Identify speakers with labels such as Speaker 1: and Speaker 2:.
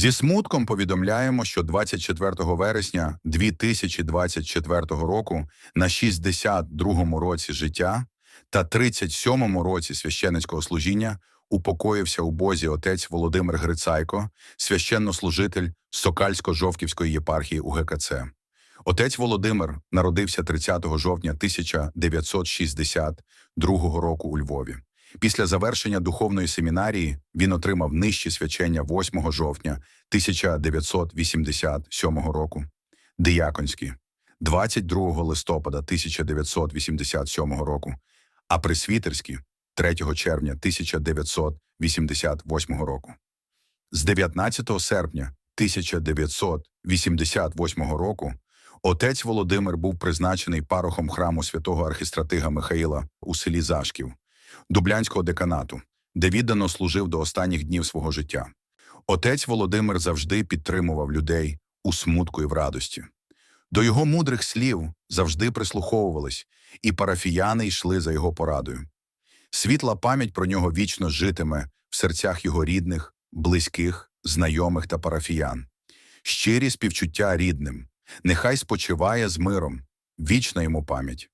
Speaker 1: Зі смутком повідомляємо, що 24 вересня 2024 року на 62-му році життя та 37-му році священницького служіння упокоївся у Бозі отець Володимир Грицайко, священнослужитель Сокальсько-Жовківської єпархії УГКЦ. Отець Володимир народився 30 жовтня 1962 року у Львові. Після завершення духовної семінарії він отримав нижче свячення 8 жовтня 1987 року, дияконські 22 листопада 1987 року, а присвітерські 3 червня 1988 року. З 19 серпня 1988 року отець Володимир був призначений парохом храму святого архістратига Михаїла у селі Зашків, Дублянського деканату, де віддано служив до останніх днів свого життя. Отець Володимир завжди підтримував людей у смутку і в радості. До його мудрих слів завжди прислуховувались, і парафіяни йшли за його порадою. Світла пам'ять про нього вічно житиме в серцях його рідних, близьких, знайомих та парафіян. Щирі співчуття рідним, нехай спочиває з миром, вічна йому пам'ять.